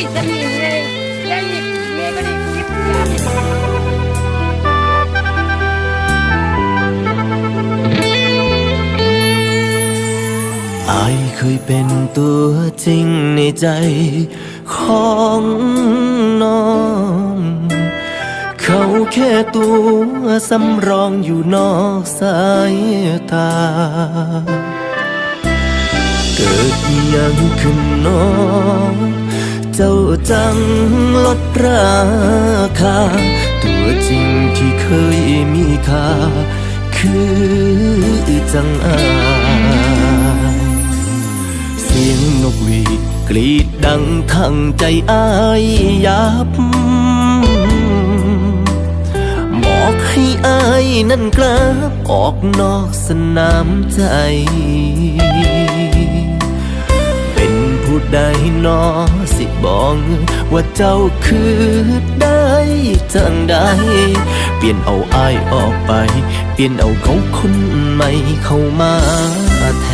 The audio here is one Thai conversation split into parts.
ยจะมีไงยังอีกเมียก็ได้คิดยาอายเคยเป็นตัวจริงในใจของน้อง เขาแค่ตัวสำรองอยู่นอกสายตา เกิดยังขึ้นน้อง เจ้าจังลดราคา ตัวจริงที่เคยมีค่า คือจังอายเสียงนกหวีดกรีดดังทั้งใจอายยับ บอกให้อายนั่นกลับออกนอกสนามใจ ใดนอสิบอกว่าเจ้าคือได้จังใดเปลี่ยนเอาอายออกไป เปลี่ยนเอาเขาคนใหม่เข้ามาแท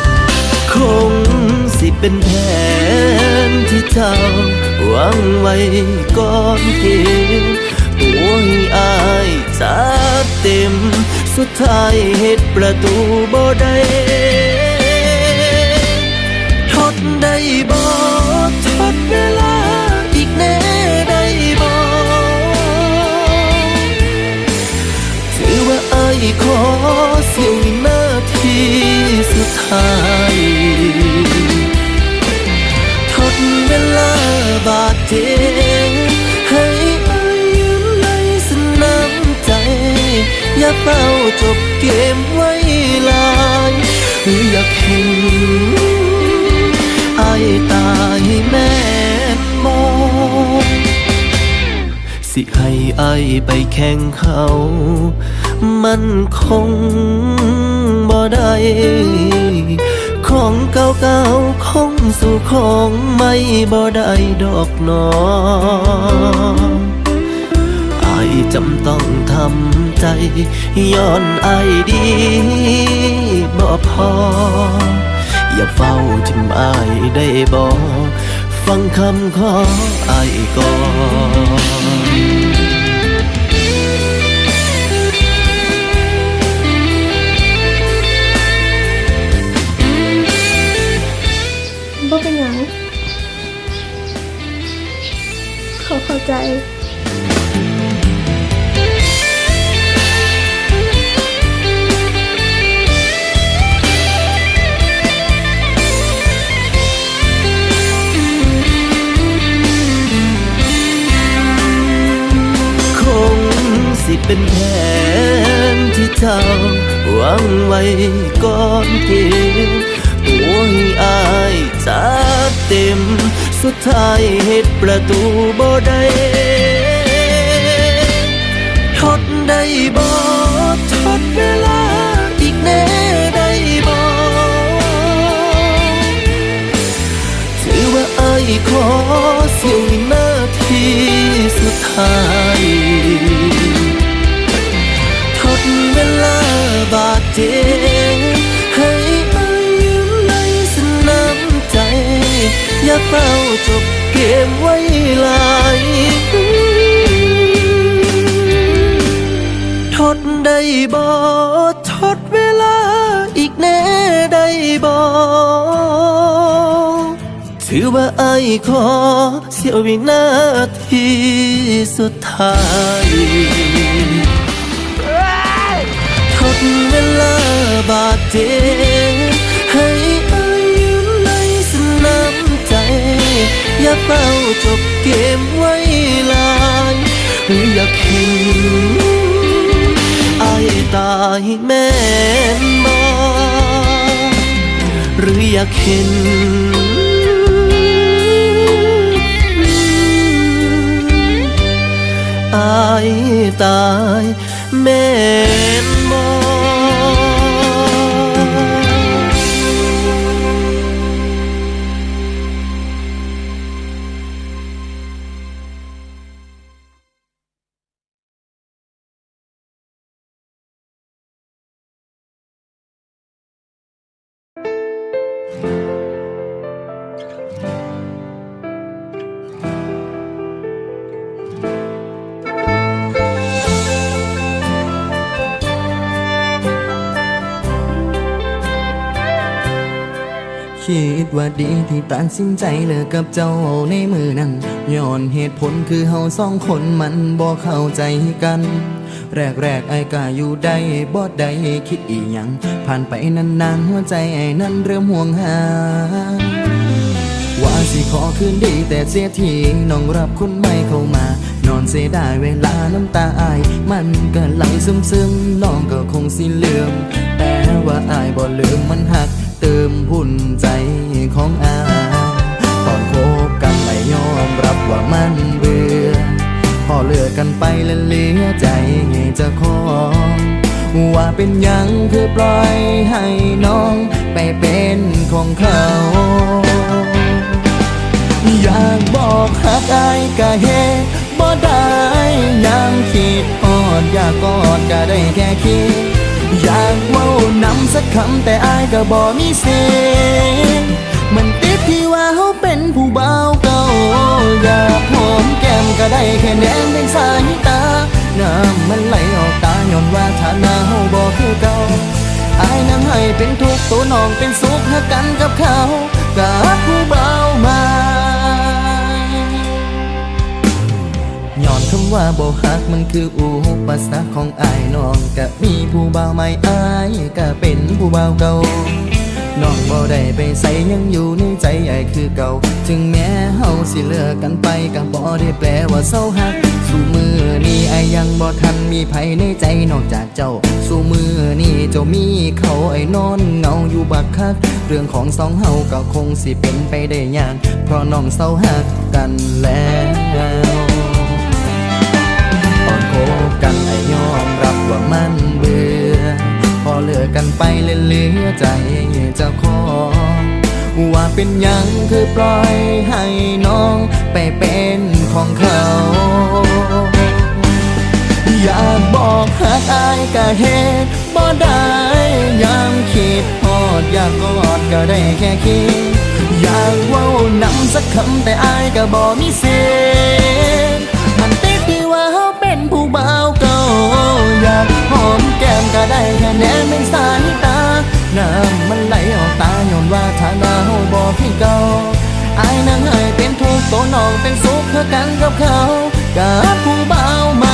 น คงสิเป็นแผนที่เจ้าวางไว้ก่อนเกมตัวให้อายจัดเต็ม สุดท้ายเหตุประตูบ่ได้ทด ได้บ่ทดเวลาอีกแน่ได้บ่ถือว่าอายขอเสียววินาทีสุดท้ายทดเวลาบาดเจ็บให้อายยืนในสนามใจ อย่าเฝ้าจบเกมไว้ลายหรืออยากเห็น สิให้อายไปแข่งเขา มันคงบ่ได้ของเก่าๆคงสู่ของไม่บ่ได้ดอกหนออายจำต้องทำใจย้อนอายดีบ่พอ อย่าเฝ้าทิมอายได้บ่ ฟังคำขออายก่อนบ่เป็นหยังเขาเข้าใจ เป็นแผนที่เจ้าวังไว้ก่อนเกมตัวให้อายจัดเต็ม สุดท้ายเหตุประตูบ่ได้ทดได้บ่ทดเวลาอีกแน่ได้บ่ถือว่าอายขอเสียววินาทีสุดท้าย บ่ทดเวลาอีกแน่ได้บ่ถือว่าไอายขอเสียววินาทีสุดท้ายทดเวลาบาดเจ็บให้อายยืนในสนามใจ อย่าเฝ้าจบเกมไว้ลายหรืออยากเห็นายแม่นบอหรืออยากเห็นอายตายแม่นบอ ว่าดีที่ตัดสินใจเลิกกับเจ้าในมือนั้นย้อนเหตุผลคือเฮาสองคนมันบ่เข้าใจกัน แรกแรกไอ้ายก็อยู่ได้บ่ได้คิดอีหยัง ผ่านไปนานๆหัวใจไอ้นั้นเริ่มห่วงหาว่าสิขอคืนดีแต่เสียทีน้องรับคนใหม่เข้ามา นอนเสียดายเวลาน้ำตาอาย มันก็ไหลซึมซึมๆน้องก็คงสิลืม แต่ว่าอายบ่ลืมมันหัก เติมพุ่นใจของอาตอนคบกันไม่ยอมรับว่ามันเบื่อ พอเลือกกันไปแล้วเหลือใจเจะของว่าเป็นยังคือปล่อยให้น้องไปเป็นของเขาอยากบอกหักอายก็เฮบ่ได้ยังคิดอดอยากกอดก็ได้แค่คิด อยากเว้านำสักคำแต่อายก็บ่มีเสียงมันติดที่ว่าเขาเป็นผู้เบาเก่าอยากหอมแก้มก็ได้แค่แนมเป็นสายตา น้ำมันไหลออกตาย้อนว่าฐานะเฮาบ่คือเก่าอายนั้นให้เป็นทุกข์ตัวน้องเป็นสุขหักกันกับเขากับผู้เบามาำว่าบ่ฮักมันคืออุปสรรคของอายน้องกะมีผู้บ่าวใหม่อายก็เป็นผู้บ่าวเก่าน้องบ่ได้ไปใส่ยังอยู่ในใจไอ้ายคือเก่า ถึงแม้เฮาสิเลิกกันไปก็บ่ได้แปลว่าเศร้าหัก สู่มือนี้ไอ้ายยังบ่ทันมีไผในใจนอกจากเจ้า สู่มือนี้เจ้ามีเขาไอ้นอนเงาอยู่บักคัก เรื่องของสองเฮาก็คงสิเป็นไปได้ยากเพราะน้องเศร้าหักกันแล้ว กันไอ้ยอมรับว่ามันเบื่อ พอเลิกกันไปเลยเหลือใจเจ้าของว่าเป็นยังคือปล่อยให้น้องไปเป็นของเขา อยากบอกหักอายก็เหตุบ่ได้ยามคิดพอดอยากกอดก็ได้แค่คิด อยากว้านำสักคำแต่อายก็บ่มีเสีย แค่แนมเป็นสายตา น้ำมันไหลออกตาย้อนว่าฐานะเฮาบ่พี่เก่าอายนั่งไห้เป็นทุกข์ตัวน้องเป็นสุขเพื่อกันกับเขากับผู้บ่าวมา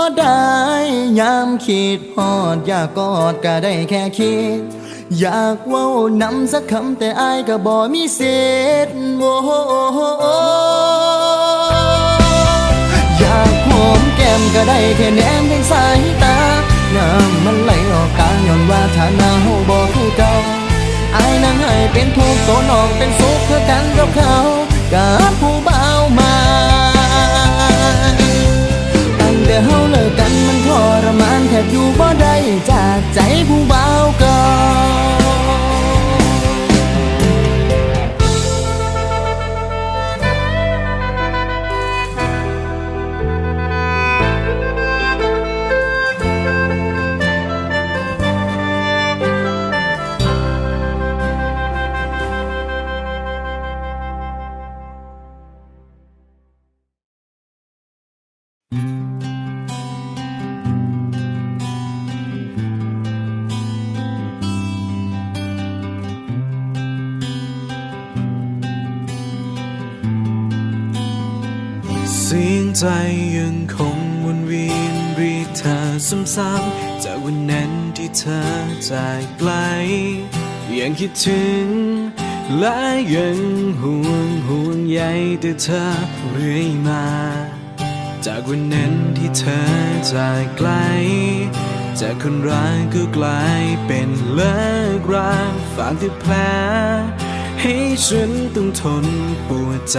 บ่ได้ยามคิดฮอดอยากกอดก็ได้แค่คิด อยากเว้านำสักคำแต่อายก็บ่มีเศษโอ้อยากหอมแก้มก็ได้แค่แนมเพียงสายตา น้ำมันไหลออกกลางย้อนว่าฐานะเฮาบ่คือเก่าอายนั้นให้เป็นทุกข์ตัวน้องเป็นสุขเพื่อกันกับเขากับผู้บ่า เฮาเลิกกันมันทรมานแทบอยู่บ่ได้จากใจผู้เบาก่อน ใจยังคงวนเวียนรีเธอซ้ำๆจากวันนั้นที่เธอจากไกล ยังคิดถึง และยังห่วงห่วงใยแต่เธอเรื่อยมา จากวันนั้นที่เธอจากไกล จากคนรักก็กลายเป็นเลิกราฝากที่แผลให้ฉันต้องทนปวดใจ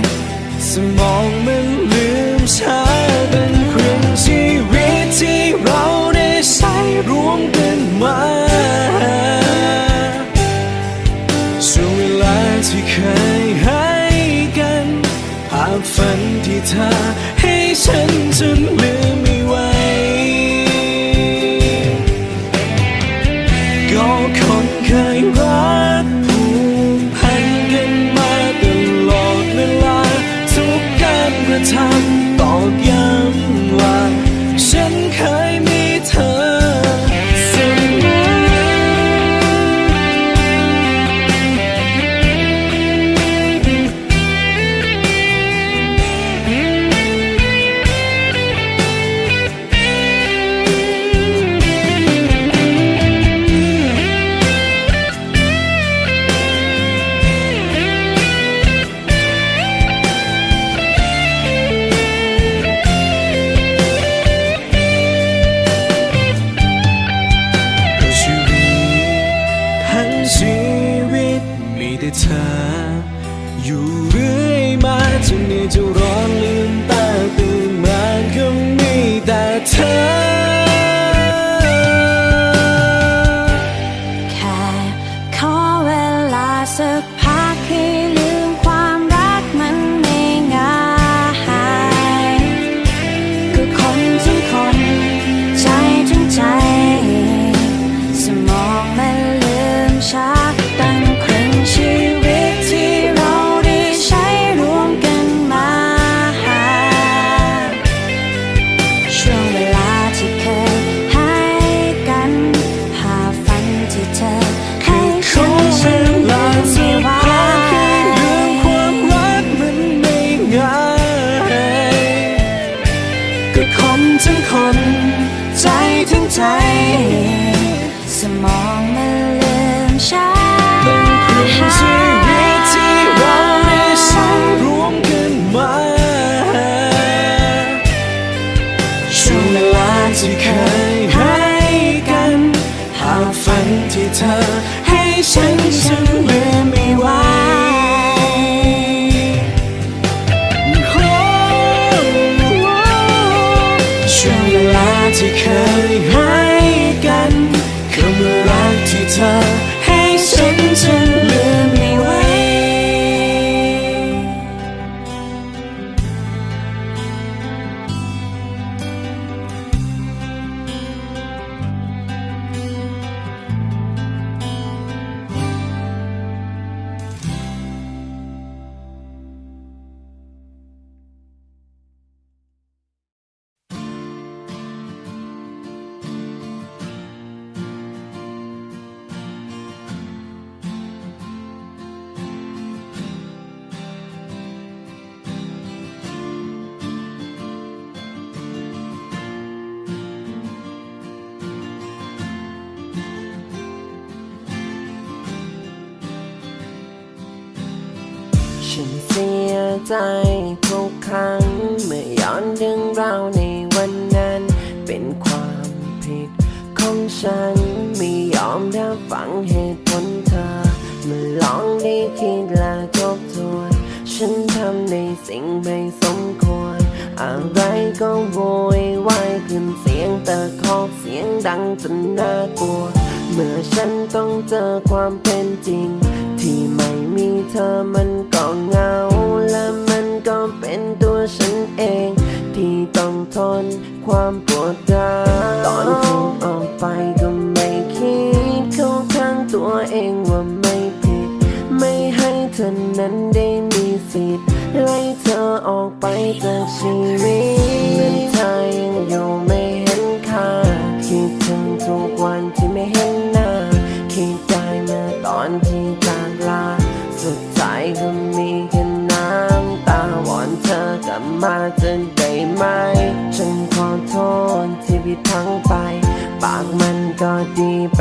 สมอง มี เสียใจทุกครั้ง เมื่อย้อนเรื่องราวในวันนั้น เป็นความผิดของฉัน ไม่ยอมรับฟังเหตุผลเธอเมื่อลองได้คิดและทบทวน ฉันทำในสิ่งไม่สมควร อะไรก็โวยวายขึ้นเสียงตะคอกเสียงดังจนน่ากลัว เมื่อฉันต้องเจอความเป็นจริง ที่ไม่มีเธอมันก็เหงา และมันก็เป็นตัวฉันเอง ที่ต้องทนความปวดร้าวตอนพูดออกไปก็ไม่คิดเข้าข้างตัวเองว่าไม่ผิด ไม่ให้เธอนั้นได้มีสิทธิ์ไล่เธอออกไปจากชีวิตเมื่อเธอยังอยู่ ก่อนที่จากลา สุดท้ายก็มีแค่น้ำตาวอนเธอกลับมาจะได้ไหม ฉันขอโทษที่พิถังไป ปากมันก็ดีไป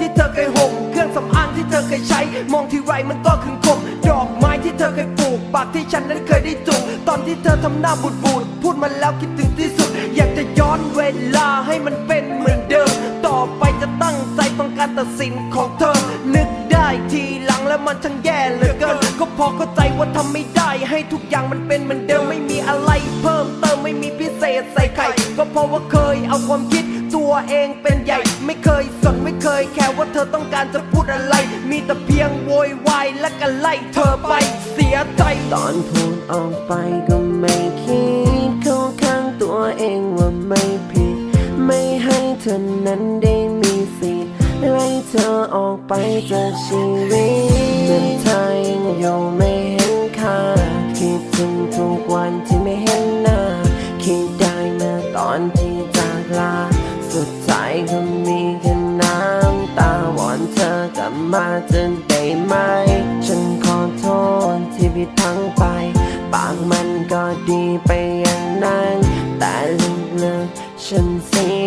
ที่เธอเคยห่มเครื่องสำอางที่เธอเคยใช้ มองที่ไรมันก็ขึ้นคมดอกไม้ที่เธอเคยปลูกปากที่ฉันนั้นเคยได้จูบตอนที่เธอทำหน้าบูดบูดพูดมาแล้วคิดถึงที่สุด อยากจะย้อนเวลาให้มันเป็นเหมือนเดิม ต่อไปจะตั้งใจฟังการตัดสินของเธอ นึกได้ทีหลังแล้วมันช่างแย่เหลือเกิน ก็พอเข้าใจว่าทำไม่ได้ให้ทุกอย่างมันเป็นเหมือนเดิมไม่มีอะไรเพิ่มเติมไม่มีพิเศษใส่ไข่ก็เพราะว่าเคยเอาความคิดตัวเองเป็น ธอต้องการจะพูดอะไร มีแต่เพียงโวยวายและก็ไล่เธอไปเสียใจ ตอนพูดออกไปก็ไม่คิดเข้าข้างตัวเองว่าไม่ผิด ไม่ให้เธอนั้นได้มีสิทธิ์ไล่เธอออกไปจากชีวิตเมื่อเธอยังอยู่ไม่เห็นค่าคิดถึงทุกวันที่ไม่เห็นหน้า คิดได้เมื่อตอนที่จากลา สุดท้ายก็มีแค่ บมาจนได้ไหม ฉันขอโทษที่ผิดทั้งไปบางมันก็ดีไปอย่างนั้น แต่ลึกๆฉันเสีย